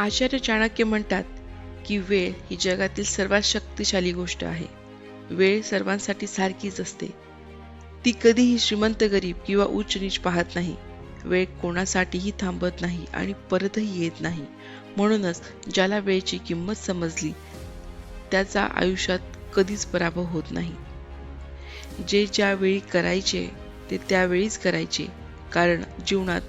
आचार्य चाणक्य म्हणतात की वेळ ही जगातील सर्वात शक्तिशाली गोष्ट आहे. वेळ सर्वांसाठी सारखीच असते. ती कधीही श्रीमंत गरीब किंवा उच्च नीच पाहत नाही. वेळ कोणासाठीही थांबत नाही आणि परतही येत नाही. म्हणूनच ज्याला वेळेची किंमत समजली त्याचा आयुष्यात कधीच पराभव होत नाही. जे ज्यावेळी करायचे ते त्यावेळीच करायचे. कारण जीवनात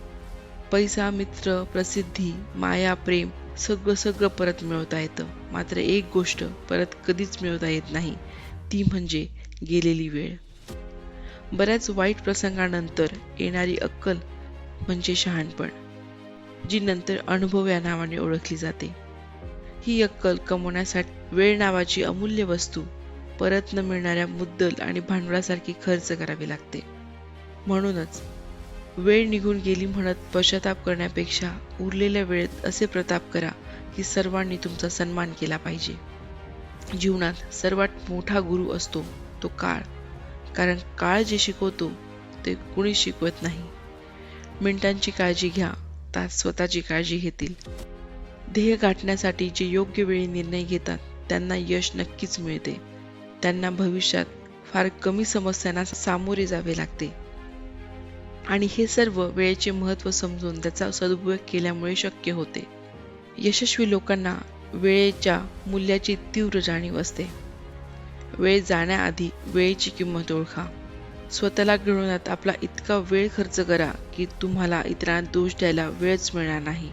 पैसा मित्र प्रसिद्धी माया प्रेम सगळं सगळं परत मिळवता येतं. मात्र एक गोष्ट परत कधीच मिळवता येत नाही. ती म्हणजे गेलेली वेळ. बऱ्याच वाईट प्रसंगानंतर येणारी अक्कल म्हणजे शहाणपण जी नंतर अनुभव या नावाने ओळखली जाते. ही अक्कल कमवण्यासाठी वेळ नावाची अमूल्य वस्तू परत न मिळणाऱ्या मुद्दल आणि भांडवलासारखी खर्च करावी लागते. म्हणूनच वेळ निघून गेली म्हणत पश्चाताप करण्यापेक्षा उरलेल्या वेळेत असे प्रताप करा की सर्वांनी तुमचा सन्मान केला पाहिजे. जीवनात सर्वात मोठा गुरु असतो तो काळ. कारण काळ जे शिकवतो ते कुणी शिकवत नाही. मिनिटांची काळजी घ्या तास स्वतःची काळजी घेतील. ध्येय गाठण्यासाठी जे योग्य वेळी निर्णय घेतात त्यांना यश नक्कीच मिळते. त्यांना भविष्यात फार कमी समस्यांना सामोरे जावे लागते. आणि हे सर्व वेळेचे महत्त्व समजून त्याचा सदुपयोग केल्यामुळे शक्य होते. यशस्वी लोकांना वेळेच्या मूल्याची तीव्र जाणीव असते. वेळ जाण्याआधी वेळेची किंमत ओळखा. स्वतःला घडवण्यात आपला इतका वेळ खर्च करा की तुम्हाला इतरांना दोष द्यायला वेळच मिळणार नाही.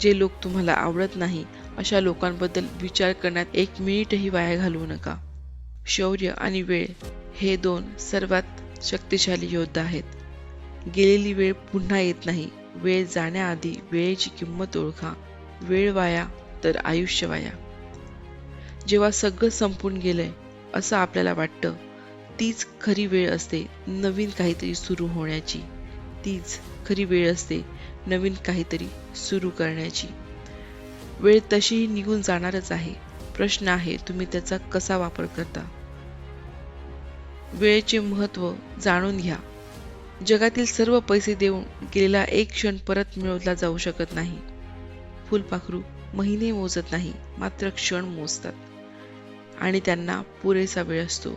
जे लोक तुम्हाला आवडत नाही अशा लोकांबद्दल विचार करण्यात एक मिनिटही वाया घालवू नका. शौर्य आणि वेळ हे दोन सर्वात शक्तिशाली योद्धा आहेत. गेलेली वेळ पुन्हा येत नाही. वेळ जाण्याआधी वेळेची किंमत ओळखा. वेळ वाया तर आयुष्य वाया. जेव्हा सगळं संपून गेलंय असं आपल्याला वाटतं तीच खरी वेळ असते नवीन काहीतरी सुरू होण्याची. तीच खरी वेळ असते नवीन काहीतरी सुरू करण्याची. वेळ तशीही निघून जाणारच आहे. प्रश्न आहे तुम्ही त्याचा कसा वापर करता? वेळेचे महत्त्व जाणून घ्या. जगातील सर्व पैसे देऊन गेलेला एक क्षण परत मिळवला जाऊ शकत नाही. फुलपाखरू महिने मोजत नाही मात्र क्षण मोजतात. आणि त्यांना पुरेसा वेळ असतो.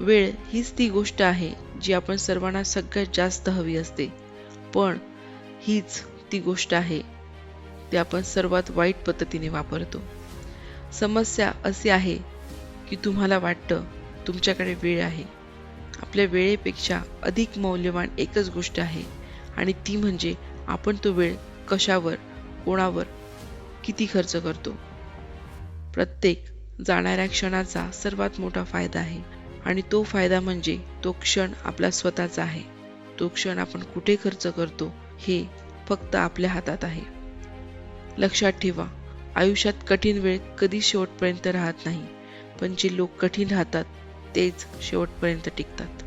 वेळ हीच ती गोष्ट आहे जी आपण सर्वांना सगळ्यात जास्त हवी असते. पण हीच ती गोष्ट आहे ती आपण सर्वात वाईट पद्धतीने वापरतो. समस्या अशी आहे की तुम्हाला वाटतं तुमच्याकडे वेळ आहे. आपल्या वेळेपेक्षा अधिक मौल्यवान एकच गोष्ट आहे. आणि ती म्हणजे आपण तो वेळ कशावर कोणावर किती खर्च करतो. प्रत्येक जाणाऱ्या क्षणाचा सर्वात मोठा फायदा आहे. आणि तो फायदा म्हणजे तो क्षण आपला स्वतःचा आहे. तो क्षण आपण कुठे खर्च करतो हे फक्त आपल्या हातात आहे. लक्षात ठेवा आयुष्यात कठीण वेळ कधी शेवटपर्यंत राहत नाही. पण जे लोक कठीण राहतात तेच शेवटपर्यंत टिकतात.